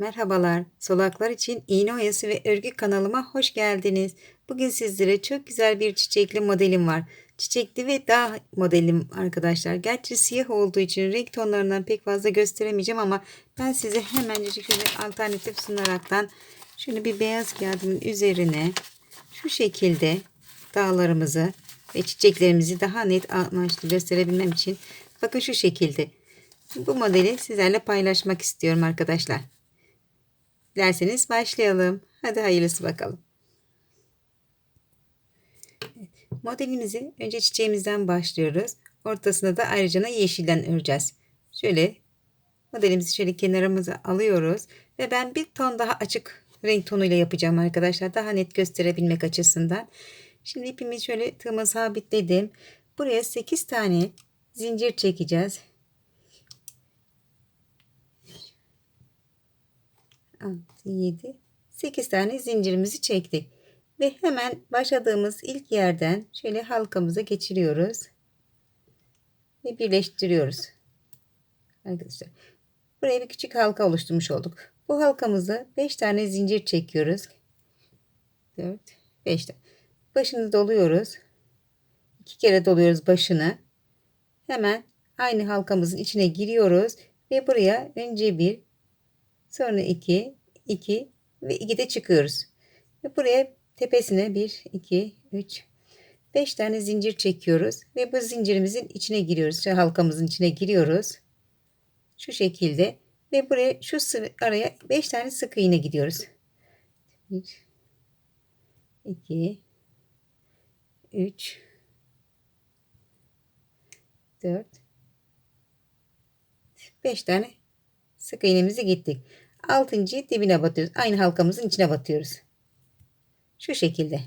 Merhabalar, solaklar için iğne oyası ve örgü kanalıma hoş geldiniz. Bugün sizlere çok güzel bir çiçekli modelim var. Çiçekli ve dağ modelim arkadaşlar. Gerçi siyah olduğu için renk tonlarından pek fazla gösteremeyeceğim ama ben size hemencik şöyle alternatif sunaraktan şöyle bir beyaz kağıdın üzerine şu şekilde dağlarımızı ve çiçeklerimizi daha net amaçlı gösterebilmem için bakın şu şekilde bu modeli sizlerle paylaşmak istiyorum arkadaşlar. Dilerseniz başlayalım. Hadi hayırlısı bakalım. Modelimizi önce çiçeğimizden başlıyoruz. Ortasında da ayrıca yeşilden öreceğiz. Şöyle modelimizi şöyle kenarımıza alıyoruz. Ve ben bir ton daha açık renk tonuyla yapacağım arkadaşlar. Daha net gösterebilmek açısından. Şimdi ipimi şöyle tığıma sabitledim. Buraya 8 tane zincir çekeceğiz. 6, 7, 8 tane zincirimizi çektik. Ve hemen başladığımız ilk yerden şöyle halkamıza geçiriyoruz. Ve birleştiriyoruz. Arkadaşlar. Buraya bir küçük halka oluşturmuş olduk. Bu halkamızı 5 tane zincir çekiyoruz. 4, 5 tane. Başını doluyoruz. 2 kere doluyoruz başını. Hemen aynı halkamızın içine giriyoruz. Ve buraya önce bir Sonra 2, 2 ve 2 de çıkıyoruz. Ve buraya tepesine 1, 2, 3, 5 tane zincir çekiyoruz. Ve bu zincirimizin içine giriyoruz. Şu halkamızın içine giriyoruz. Şu şekilde. Ve buraya şu araya 5 tane sık iğne gidiyoruz. 1, 2, 3, 4, 5 tane sık iğnemizi gittik. Altıncıyı dibine batıyoruz. Aynı halkamızın içine batıyoruz. Şu şekilde.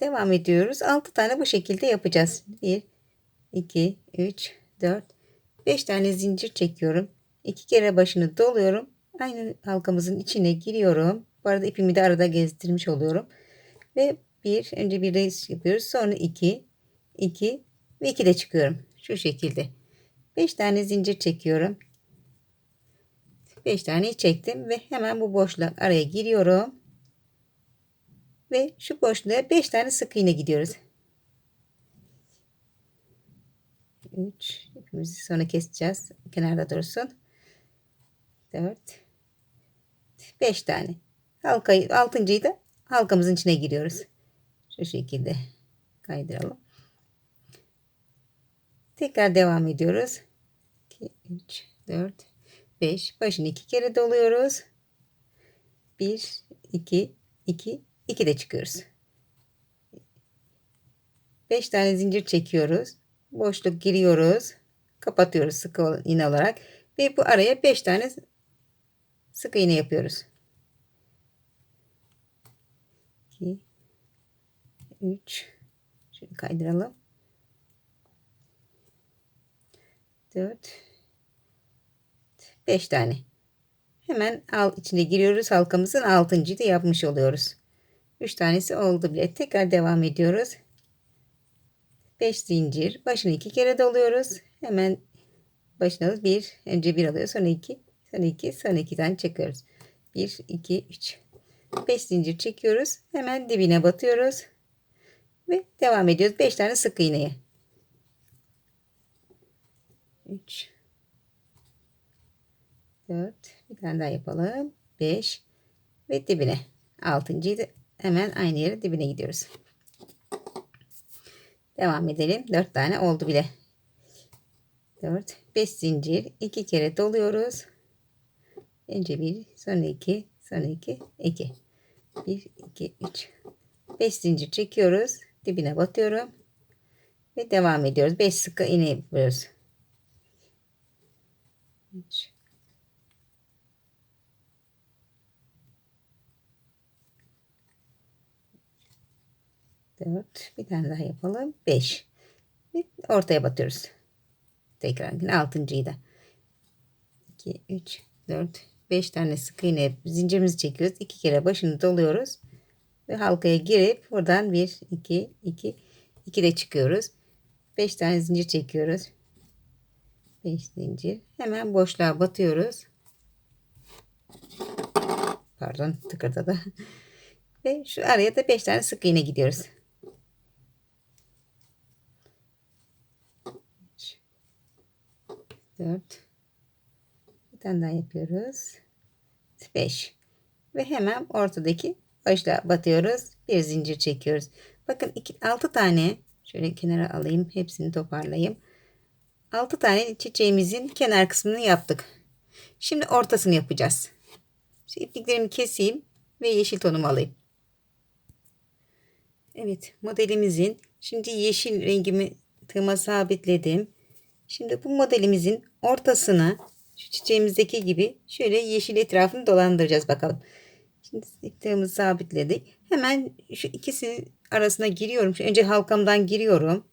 Devam ediyoruz. 6 tane bu şekilde yapacağız. 1 2 3 4 5 tane zincir çekiyorum. 2 kere başını doluyorum. Aynı halkamızın içine giriyorum. Bu arada ipimi de arada gezdirmiş oluyorum. Ve bir önce bir reis yapıyoruz. Sonra 2 2 ve 2 de çıkıyorum. Şu şekilde. 5 tane zincir çekiyorum. 5 tane çektim ve hemen bu boşluğa araya giriyorum. Ve şu boşluğa 5 tane sık iğne gidiyoruz. 3 ipimizi sonra keseceğiz. Kenarda dursun. 4 5 tane. Halkayı altıncıyı da halkamızın içine giriyoruz. Şu şekilde kaydıralım. Tekrar devam ediyoruz. 2, 3, 4, 5. Başını iki kere doluyoruz. 1, 2, 2, 2 de çıkıyoruz. 5 tane zincir çekiyoruz. Boşluk giriyoruz. Kapatıyoruz sık iğne olarak. Ve bu araya 5 tane sık iğne yapıyoruz. 2 3 Şöyle kaydıralım. 4 5 tane. Hemen al içine giriyoruz. Halkamızın 6. da yapmış oluyoruz. 3 tanesi oldu bile. Tekrar devam ediyoruz. 5 zincir. Başını 2 kere doluyoruz. Hemen başına 1. Önce 1 alıyor. Sonra 2. Sonra 2. Sonra 2 tane çekiyoruz. 1, 2, 3. 5 zincir çekiyoruz. Hemen dibine batıyoruz. Ve devam ediyoruz. 5 tane sık iğneye. 3 4 bir tane daha yapalım. 5 ve dibine. 6.yı da hemen aynı yere dibine gidiyoruz. Devam edelim. 4 tane oldu bile. 4 5 zincir. 2 kere doluyoruz. Önce 1 sonra 2 sonra 2 2 1 2 3 5 zincir çekiyoruz. Dibine batıyorum. Ve devam ediyoruz. 5 sıkı iğne yapıyoruz 3 4 bir tane daha yapalım. 5 ve ortaya batıyoruz. Tekrar yine altıncıyı da. 2 3 4 5 tane sık iğne zincirimizi çekiyoruz. İki kere başını doluyoruz. Ve halkaya girip buradan 1 2 2 2 de çıkıyoruz. 5 tane zincir çekiyoruz 5 zincir. Hemen boşluğa batıyoruz. Pardon tıkırdadı. Ve şu araya da 5 tane sık iğne gidiyoruz. 4 bir tane daha yapıyoruz. 5 ve hemen ortadaki boşluğa batıyoruz. Bir zincir çekiyoruz. Bakın 6 tane şöyle kenara alayım. Hepsini toparlayayım. 6 tane çiçeğimizin kenar kısmını yaptık. Şimdi ortasını yapacağız. Şu ipliklerimi keseyim ve yeşil tonumu alayım. Evet modelimizin şimdi yeşil rengimi tığıma sabitledim. Şimdi bu modelimizin ortasına şu çiçeğimizdeki gibi şöyle yeşil etrafını dolandıracağız bakalım. Şimdi tığımızı sabitledik. Hemen şu ikisi arasına giriyorum. Önce halkamdan giriyorum.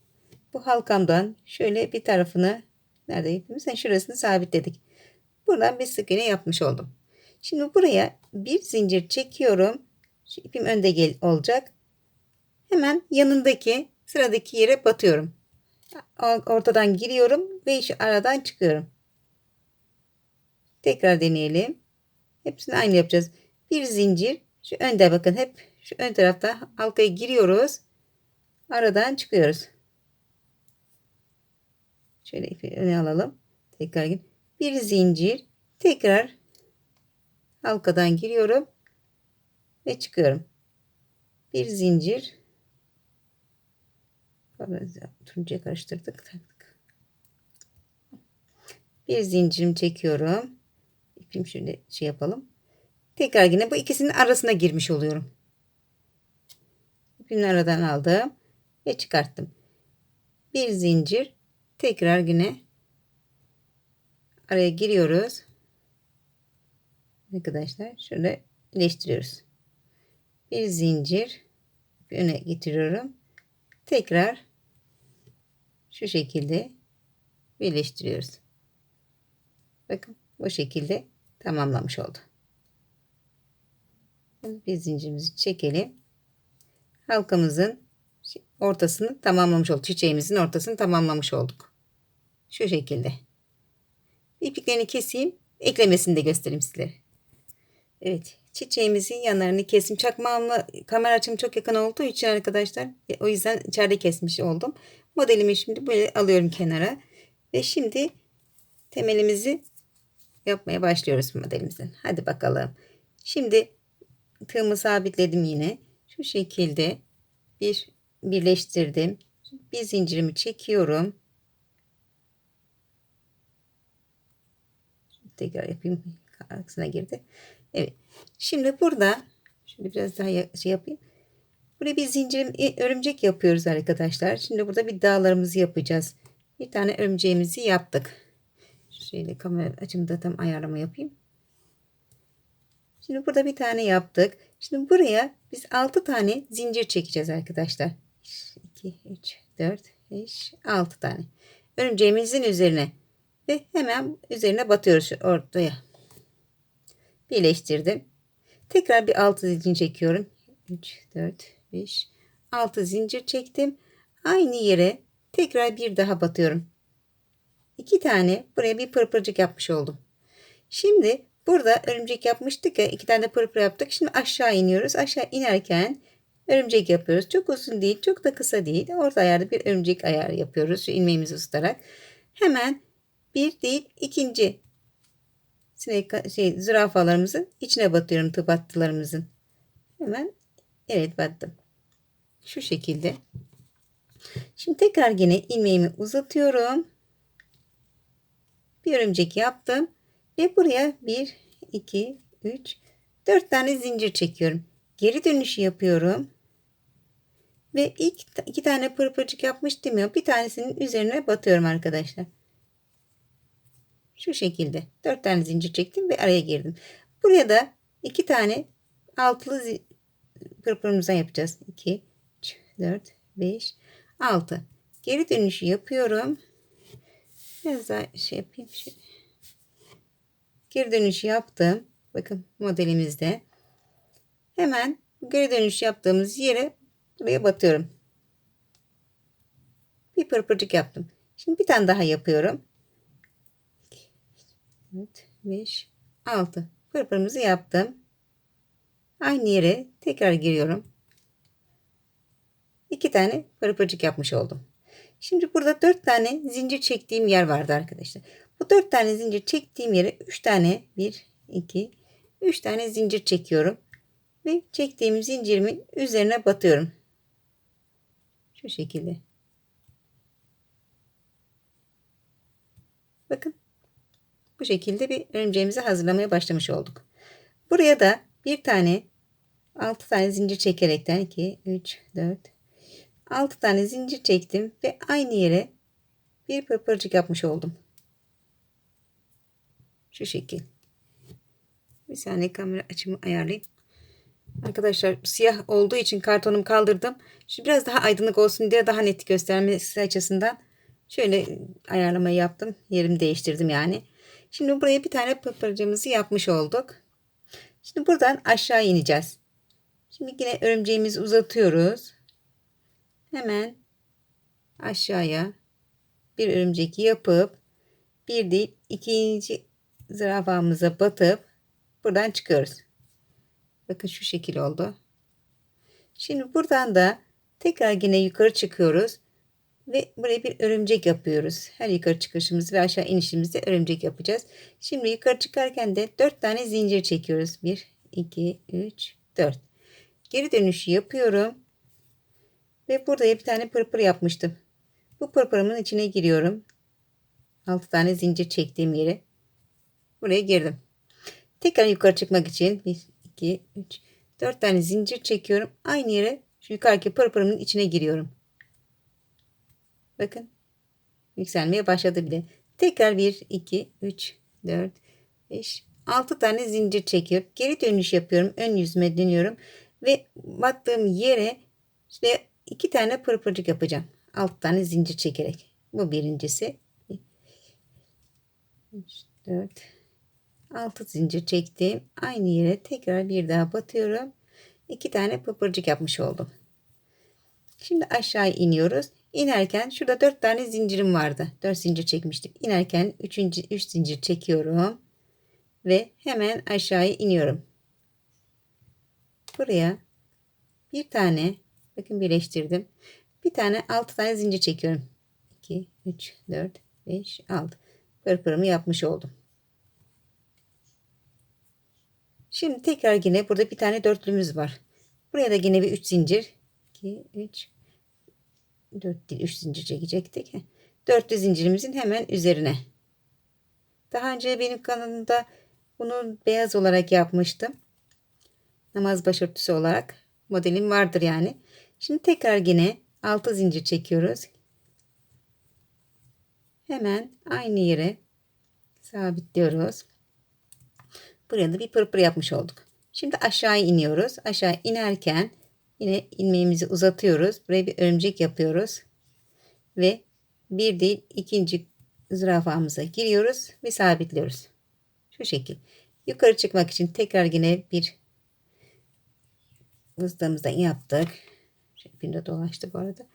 Bu halkamdan şöyle bir tarafını nerede ipimiz? Yani şurasını sabitledik. Buradan bir sık iğne yapmış oldum. Şimdi buraya bir zincir çekiyorum. Şu ipim önde gel olacak. Hemen yanındaki sıradaki yere batıyorum. Ortadan giriyorum ve şu aradan çıkıyorum. Tekrar deneyelim. Hepsini aynı yapacağız. Bir zincir. Şu önde bakın hep şu ön tarafta halkaya giriyoruz. Aradan çıkıyoruz. Şöyle öne alalım. Tekrar bir zincir. Tekrar halkadan giriyorum ve çıkıyorum. Bir zincir. Turuncuya karıştırdık. Taktık. Bir zincirimi çekiyorum. İpim şöyle şey yapalım. Tekrar yine bu ikisinin arasına girmiş oluyorum. İpini aradan aldım ve çıkarttım. Bir zincir tekrar yine araya giriyoruz. Arkadaşlar şöyle birleştiriyoruz. Bir zincir öne getiriyorum. Tekrar şu şekilde birleştiriyoruz. Bakın bu şekilde tamamlamış oldu. Bir zincirimizi çekelim. Halkamızın ortasını tamamlamış olduk. Çiçeğimizin ortasını tamamlamış olduk. Şu şekilde. İpliklerini keseyim. Eklemesini de göstereyim sizlere. Evet. Çiçeğimizin yanlarını kesim. Çakmağımla kamera açım çok yakın olduğu için arkadaşlar. O yüzden içeride kesmiş oldum. Modelimi şimdi böyle alıyorum kenara. Ve şimdi temelimizi yapmaya başlıyoruz modelimizden. Hadi bakalım. Şimdi tığımı sabitledim yine. Şu şekilde bir birleştirdim. Bir zincirimi çekiyorum. Tekrar yapayım. Arasına girdi. Evet. Şimdi burada şöyle biraz daha şey yapayım. Buraya bir zincir e, örümcek yapıyoruz arkadaşlar. Şimdi burada bir dağlarımızı yapacağız. Bir tane örümceğimizi yaptık. Şöyle kamera açımda tam ayarlama yapayım. Şimdi burada bir tane yaptık. Şimdi buraya biz 6 tane zincir çekeceğiz arkadaşlar. 2, 3, 4, 5, 6 tane. Örümceğimizin üzerine. Ve hemen üzerine batıyoruz ortaya. Birleştirdim. Tekrar bir 6 zincir çekiyorum. 3, 4, 5, 6 zincir çektim. Aynı yere tekrar bir daha batıyorum. 2 tane buraya bir pırpırcık yapmış oldum. Şimdi burada örümcek yapmıştık ya iki tane de pırpır yaptık. Şimdi aşağı iniyoruz. Aşağı inerken örümcek yapıyoruz. Çok uzun değil, çok da kısa değil. Orta ayarda bir örümcek ayar yapıyoruz. Şu ilmeğimizi ısıtarak. Hemen bir değil ikinci sinek şey zürafalarımızın içine batıyorum tıp attılarımızın. Hemen evet battım. Şu şekilde. Şimdi tekrar yine ilmeğimi uzatıyorum. Bir örümcek yaptım. Ve buraya 1, 2, 3, 4 tane zincir çekiyorum. Geri dönüşü yapıyorum. Ve ilk iki tane pırpırcık yapmıştım ya. Bir tanesinin üzerine batıyorum arkadaşlar. Şu şekilde. 4 tane zincir çektim ve araya girdim. Buraya da iki tane altılı pırpırımızdan yapacağız. 2, 3, 4, 5, 6. Geri dönüşü yapıyorum. Biraz daha şey yapayım. Şöyle. Geri dönüş yaptım. Bakın modelimizde. Hemen geri dönüş yaptığımız yere buraya batıyorum. Bir pırpırcık yaptım. Şimdi bir tane daha yapıyorum. 4, 5, 6. Pırpırımızı yaptım. Aynı yere tekrar giriyorum. İki tane pırpırcık yapmış oldum. Şimdi burada dört tane zincir çektiğim yer vardı arkadaşlar. Bu dört tane zincir çektiğim yere üç tane bir, iki, üç tane zincir çekiyorum. Ve çektiğim zincirimin üzerine batıyorum. Şu şekilde. Bakın. Bu şekilde bir örümceğimizi hazırlamaya başlamış olduk. Buraya da bir tane 6 tane zincir çekerekten 2, 3, 4, 6 tane zincir çektim ve aynı yere bir pırpırcık yapmış oldum. Şu şekil. Bir saniye kamera açımı ayarlayayım. Arkadaşlar siyah olduğu için kartonumu kaldırdım. Şimdi biraz daha aydınlık olsun diye daha net göstermesi açısından şöyle ayarlamayı yaptım. Yerimi değiştirdim yani. Şimdi buraya bir tane pırpırcığımızı yapmış olduk. Şimdi buradan aşağı ineceğiz. Şimdi yine örümceğimizi uzatıyoruz. Hemen aşağıya bir örümcek yapıp bir değil ikinci zürafamıza batıp buradan çıkıyoruz. Bakın şu şekil oldu. Şimdi buradan da tekrar yine yukarı çıkıyoruz. Ve buraya bir örümcek yapıyoruz. Her yukarı çıkışımız ve aşağı inişimizde örümcek yapacağız. Şimdi yukarı çıkarken de 4 tane zincir çekiyoruz. 1, 2, 3, 4. Geri dönüşü yapıyorum. Ve burada bir tane pırpır yapmıştım. Bu pırpırımın içine giriyorum. 6 tane zincir çektiğim yere. Buraya girdim. Tekrar yukarı çıkmak için 1, 2, 3, 4 tane zincir çekiyorum. Aynı yere şu yukarıki pırpırımın içine giriyorum. Bakın yükselmeye başladı bile. Tekrar 1, 2, 3, 4, 5, 6 tane zincir çekiyorum. Geri dönüş yapıyorum. Ön yüzüme dönüyorum. Ve battığım yere işte 2 tane pırpırcık yapacağım. 6 tane zincir çekerek. Bu birincisi. 3, 4, 6 zincir çektim. Aynı yere tekrar bir daha batıyorum. 2 tane pırpırcık yapmış oldum. Şimdi aşağı iniyoruz. İnerken şurada 4 tane zincirim vardı. 4 zincir çekmiştik. İnerken 3. 3 zincir çekiyorum ve hemen aşağıya iniyorum. Buraya bir tane bakın birleştirdim. Bir tane 6 tane zincir çekiyorum. 2 3 4 5 6. Pırpırımı yapmış oldum. Şimdi tekrar yine burada bir tane dörtlümüz var. Buraya da yine bir 3 zincir. 2 3 4 değil 3 zincir çekecektik. Dörtlü zincirimizin hemen üzerine. Daha önce benim kanalımda bunu beyaz olarak yapmıştım. Namaz başörtüsü olarak modelim vardır yani. Şimdi tekrar yine 6 zincir çekiyoruz. Hemen aynı yere sabitliyoruz. Buraya da bir pırpır yapmış olduk. Şimdi aşağı iniyoruz. Aşağı inerken Yine ilmeğimizi uzatıyoruz. Buraya bir örümcek yapıyoruz. Ve bir değil ikinci zürafamıza giriyoruz ve sabitliyoruz. Şu şekil. Yukarı çıkmak için tekrar yine bir hızlamızdan yaptık. Şeklinde dolaştı bu arada.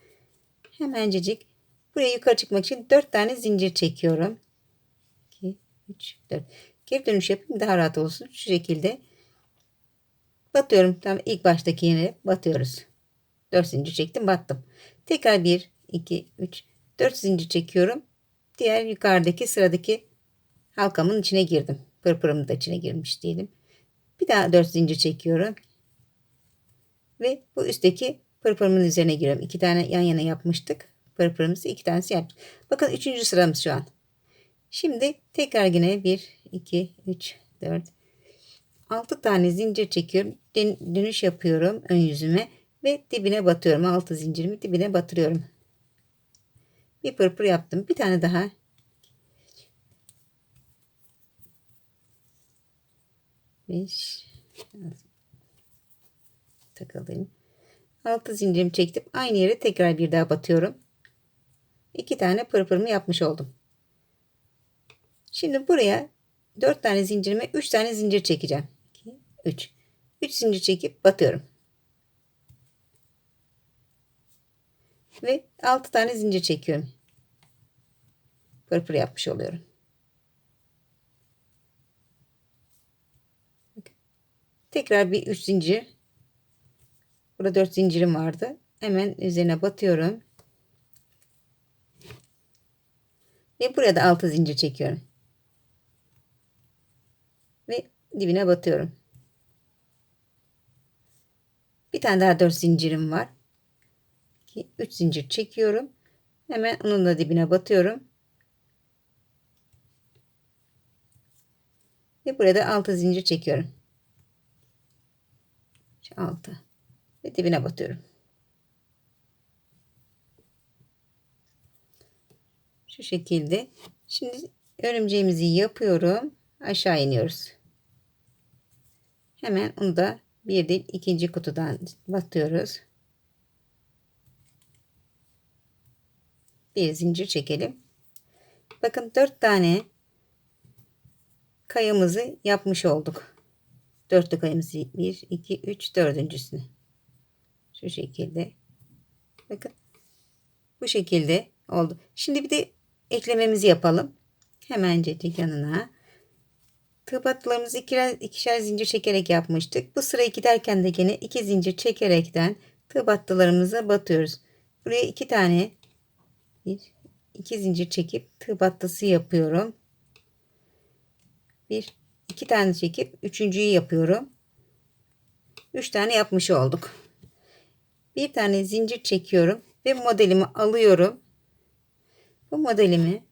Hemencecik buraya yukarı çıkmak için 4 tane zincir çekiyorum. 2, 3, 4. Geri dönüş yapayım daha rahat olsun. Şu şekilde Batıyorum. Tam ilk baştaki yere batıyoruz. 4 zincir çektim battım. Tekrar 1, 2, 3, 4 zincir çekiyorum. Diğer yukarıdaki sıradaki halkamın içine girdim. Pırpırımın da içine girmiş diyelim. Bir daha 4 zincir çekiyorum. Ve bu üstteki pırpırımın üzerine giriyorum. İki tane yan yana yapmıştık. Pırpırımızı iki tanesi yaptık. Bakın üçüncü sıramız şu an. Şimdi tekrar yine 1, 2, 3, 4, 6 tane zincir çekiyorum. Dönüş yapıyorum ön yüzüme ve dibine batıyorum. 6 zincirimi dibine batırıyorum. Bir pırpır yaptım. Bir tane daha. Beş. Takılayım. 6 zincirimi çektim. Aynı yere tekrar bir daha batıyorum. 2 tane pırpırımı yapmış oldum. Şimdi buraya 4 tane zincirime 3 tane zincir çekeceğim. 3. 3 zincir çekip batıyorum. Ve 6 tane zincir çekiyorum. Pırpır yapmış oluyorum. Tekrar bir 3 zincir. Burada 4 zincirim vardı. Hemen üzerine batıyorum. Ve buraya da 6 zincir çekiyorum. Ve dibine batıyorum. Bir tane daha 4 zincirim var. 3 zincir çekiyorum. Hemen onun da dibine batıyorum. Ve burada 6 zincir çekiyorum. 6 ve dibine batıyorum. Şu şekilde. Şimdi örümceğimizi yapıyorum. Aşağı iniyoruz. Hemen onu da bir değil ikinci kutudan batıyoruz. Bir zincir çekelim. Bakın dört tane kayamızı yapmış olduk. Dörtlü kayamızı bir, iki, üç, dördüncüsünü. Şu şekilde. Bakın. Bu şekilde oldu. Şimdi bir de eklememizi yapalım. Hemencecik yanına. Tığ battılarımızı ikişer, zincir çekerek yapmıştık. Bu sıra giderken de gene iki zincir çekerekten tığ battılarımıza batıyoruz. Buraya iki tane bir, iki zincir çekip tığ battısı yapıyorum. Bir, iki tane çekip üçüncüyü yapıyorum. Üç tane yapmış olduk. Bir tane zincir çekiyorum ve modelimi alıyorum. Bu modelimi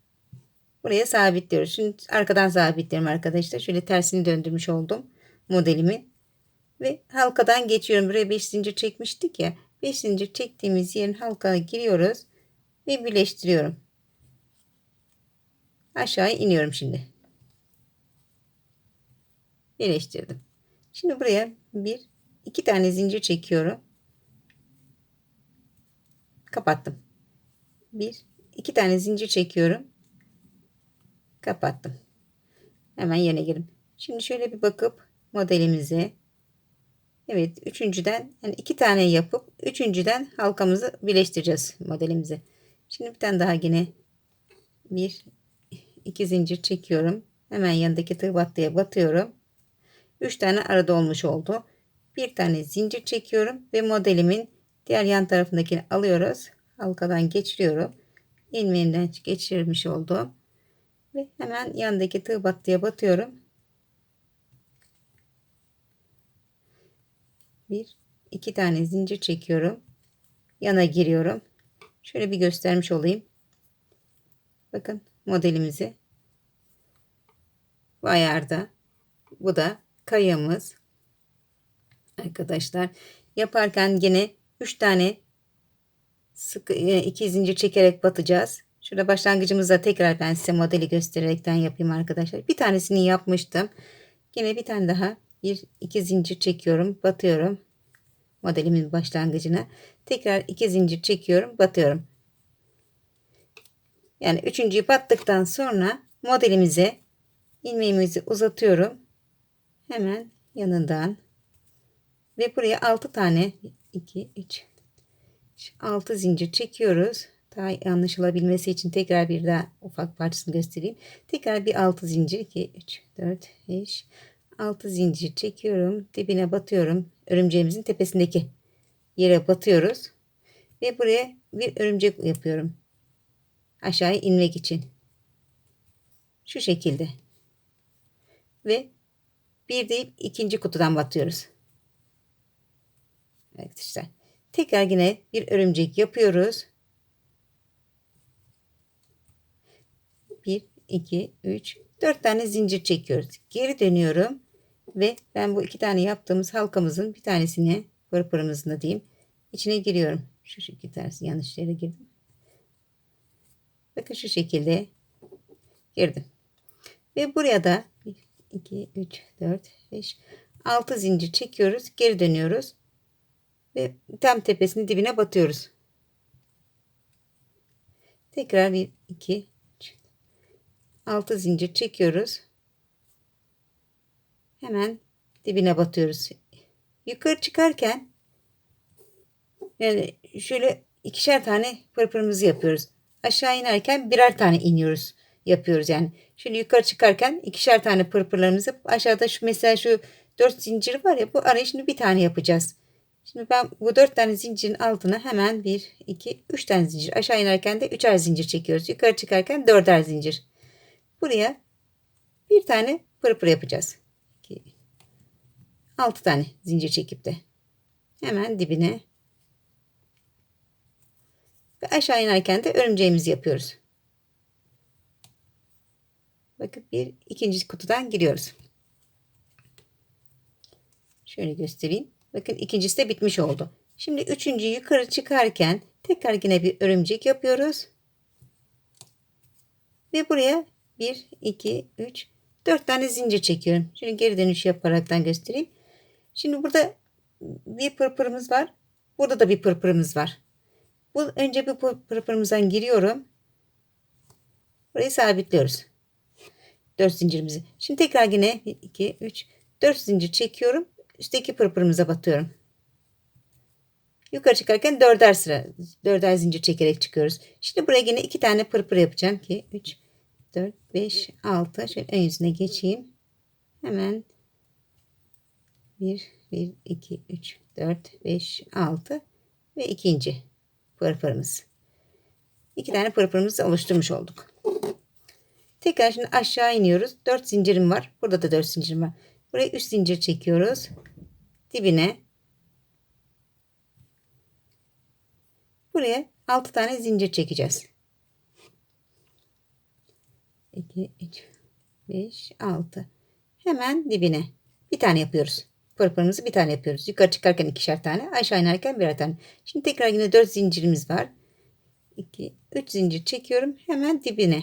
buraya sabitliyoruz. Şimdi arkadan sabitliyorum arkadaşlar. Şöyle tersini döndürmüş oldum modelimi. Ve halkadan geçiyorum. Buraya 5 zincir çekmiştik ya. 5 zincir çektiğimiz yerin halkaya giriyoruz ve birleştiriyorum. Aşağıya iniyorum şimdi. Birleştirdim. Şimdi buraya bir iki tane zincir çekiyorum. Kapattım. Bir iki tane zincir çekiyorum. Kapattım. Hemen yerine girin. Şimdi şöyle bir bakıp modelimize Evet üçüncüden yani iki tane yapıp üçüncüden halkamızı birleştireceğiz modelimize. Şimdi bir tane daha yine bir iki zincir çekiyorum. Hemen yanındaki tığ battıya batıyorum. Üç tane arada olmuş oldu. Bir tane zincir çekiyorum ve modelimin diğer yan tarafındakini alıyoruz. Halkadan geçiriyorum. ilmeğinden geçirmiş oldum. Ve hemen yandaki tığ battıya batıyorum. Bir, iki tane zincir çekiyorum. Yana giriyorum. Şöyle bir göstermiş olayım. Bakın modelimizi. Bu ayarda. Bu da kayamız. Arkadaşlar yaparken yine 3 tane sık e, iki zincir çekerek batacağız. Şurada başlangıcımızda tekrar ben size modeli göstererekten yapayım arkadaşlar. Bir tanesini yapmıştım. Yine bir tane daha bir iki zincir çekiyorum, batıyorum. Modelimin başlangıcına. Tekrar iki zincir çekiyorum, batıyorum. Yani üçüncüyü battıktan sonra modelimize ilmeğimizi uzatıyorum. Hemen yanından ve buraya 6 tane 2 3 6 zincir çekiyoruz. Daha anlaşılabilmesi için tekrar bir daha ufak parçasını göstereyim. Tekrar bir 6 zincir 2 3 4 5 6 zincir çekiyorum. Dibine batıyorum. Örümceğimizin tepesindeki yere batıyoruz. Ve buraya bir örümcek yapıyorum. Aşağıya inmek için. Şu şekilde. Ve bir değil ikinci kutudan batıyoruz. Arkadaşlar. Tekrar yine bir örümcek yapıyoruz. 1, 2, 3, 4 tane zincir çekiyoruz. Geri dönüyorum. Ve ben bu iki tane yaptığımız halkamızın bir tanesini pırpırımızın diyeyim. içine giriyorum. Şu şekilde tersi yanlış yere girdim. Bakın şu şekilde girdim. Ve buraya da 1, 2, 3, 4, 5, 6 zincir çekiyoruz. Geri dönüyoruz. Ve tam tepesinin dibine batıyoruz. Tekrar 1, 2, 3, 6 zincir çekiyoruz hemen dibine batıyoruz. Yukarı çıkarken yani şöyle ikişer tane pırpırımızı yapıyoruz. Aşağı inerken birer tane iniyoruz yapıyoruz yani. Şimdi yukarı çıkarken ikişer tane pırpırlarımızı aşağıda şu mesela şu 4 zincir var ya bu araya şimdi bir tane yapacağız. Şimdi ben bu 4 tane zincirin altına hemen 1, 2, 3 tane zincir. Aşağı inerken de 3'er zincir çekiyoruz. Yukarı çıkarken 4'er zincir. Buraya bir tane pırpır yapacağız. 2, 6 tane zincir çekip de hemen dibine ve aşağı inerken de örümceğimizi yapıyoruz. Bakın bir ikinci kutudan giriyoruz. Şöyle göstereyim. Bakın ikincisi de bitmiş oldu. Şimdi üçüncü yukarı çıkarken tekrar yine bir örümcek yapıyoruz. Ve buraya 1, 2, 3, 4 tane zincir çekiyorum. Şimdi geri dönüş yaparaktan göstereyim. Şimdi burada bir pırpırımız var. Burada da bir pırpırımız var. Bu önce bir pırpırımızdan giriyorum. Burayı sabitliyoruz. 4 zincirimizi. Şimdi tekrar yine 1, 2, 3, 4 zincir çekiyorum. Üstteki pırpırımıza batıyorum. Yukarı çıkarken dörder sıra, dörder zincir çekerek çıkıyoruz. Şimdi buraya yine iki tane pırpır yapacağım ki 3, 4, 5, 6. Şöyle ön yüzüne geçeyim. Hemen 1, 1, 2, 3, 4, 5, 6 ve ikinci pırpırımız. İki tane pırpırımızı oluşturmuş olduk. Tekrar şimdi aşağı iniyoruz. 4 zincirim var. Burada da 4 zincirim var. Buraya 3 zincir çekiyoruz. Dibine. Buraya 6 tane zincir çekeceğiz. 2, 3, 5, 6. Hemen dibine. Bir tane yapıyoruz. Pırpırımızı bir tane yapıyoruz. Yukarı çıkarken ikişer tane. Aşağı inerken birer tane. Şimdi tekrar yine 4 zincirimiz var. 2, 3 zincir çekiyorum. Hemen dibine.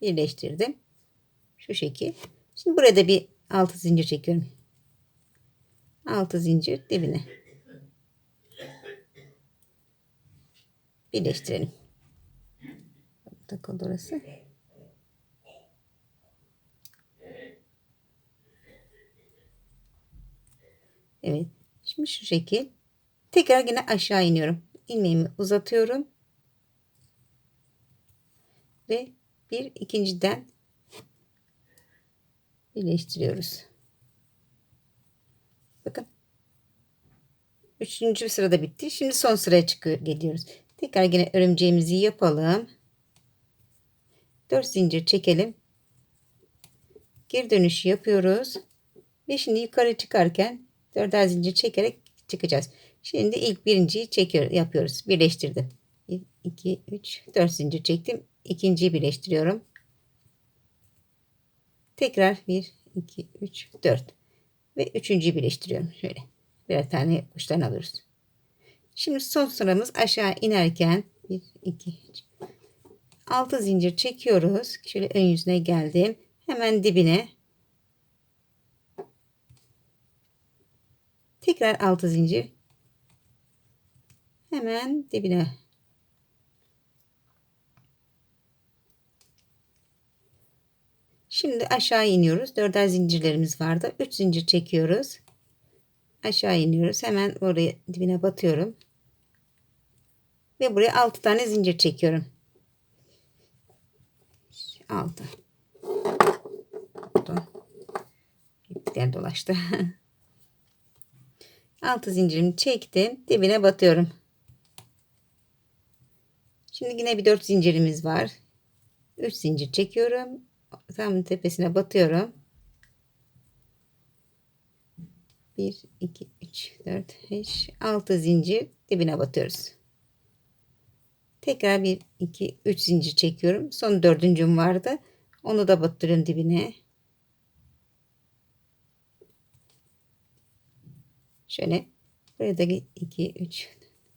birleştirdim. Şu şekil. Şimdi burada bir altı zincir çekiyorum. Altı zincir dibine. Birleştirelim. Takıldı orası. Evet. Şimdi şu şekil. Tekrar yine aşağı iniyorum. İlmeğimi uzatıyorum. Ve bir ikinciden birleştiriyoruz. Bakın. Üçüncü sırada bitti. Şimdi son sıraya çıkıyor, geliyoruz. Tekrar yine örümceğimizi yapalım. 4 zincir çekelim. Geri dönüşü yapıyoruz. Ve şimdi yukarı çıkarken 4'er zincir çekerek çıkacağız. Şimdi ilk birinciyi çekiyor, yapıyoruz. Birleştirdim. 1, 2, 3, 4 zincir çektim ikinciyi birleştiriyorum. Tekrar 1, 2, 3, 4 ve üçüncüyü birleştiriyorum. Şöyle birer tane uçtan alıyoruz. Şimdi son sıramız aşağı inerken 1, 2, 3, 6 zincir çekiyoruz. Şöyle ön yüzüne geldim. Hemen dibine tekrar 6 zincir hemen dibine Şimdi aşağı iniyoruz. Dörder zincirlerimiz vardı. 3 zincir çekiyoruz. Aşağı iniyoruz. Hemen oraya dibine batıyorum. Ve buraya 6 tane zincir çekiyorum. 6. Pardon. Dolaştı. 6 zincirimi çektim. Dibine batıyorum. Şimdi yine bir 4 zincirimiz var. 3 zincir çekiyorum tam tepesine batıyorum. 1 2 3 4 5 6 zincir dibine batıyoruz. Tekrar 1 2 3 zincir çekiyorum. Son dördüncüm vardı. Onu da batırıyorum dibine. Şöyle buraya da 2 3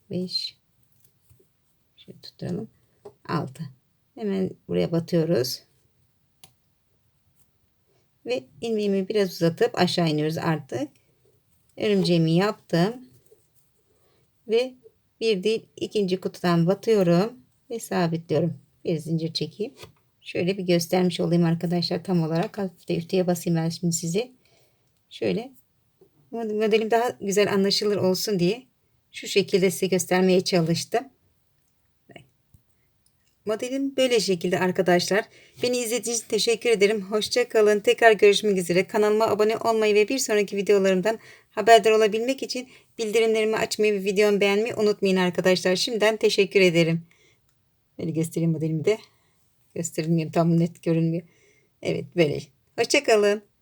5 şöyle tutturalım. 6. Hemen buraya batıyoruz. Ve ilmeğimi biraz uzatıp aşağı iniyoruz artık. Örümceğimi yaptım. Ve bir değil ikinci kutudan batıyorum. Ve sabitliyorum. Bir zincir çekeyim. Şöyle bir göstermiş olayım arkadaşlar. Tam olarak hafif de ütüye basayım ben şimdi sizi. Şöyle. Modelim daha güzel anlaşılır olsun diye şu şekilde size göstermeye çalıştım. Modelim böyle şekilde arkadaşlar. Beni izlediğiniz için teşekkür ederim. Hoşça kalın. Tekrar görüşmek üzere. Kanalıma abone olmayı ve bir sonraki videolarımdan haberdar olabilmek için bildirimlerimi açmayı ve videomu beğenmeyi unutmayın arkadaşlar. Şimdiden teşekkür ederim. Böyle göstereyim modelimi de. Gösterilmiyor tam net görünmüyor. Evet böyle. Hoşça kalın.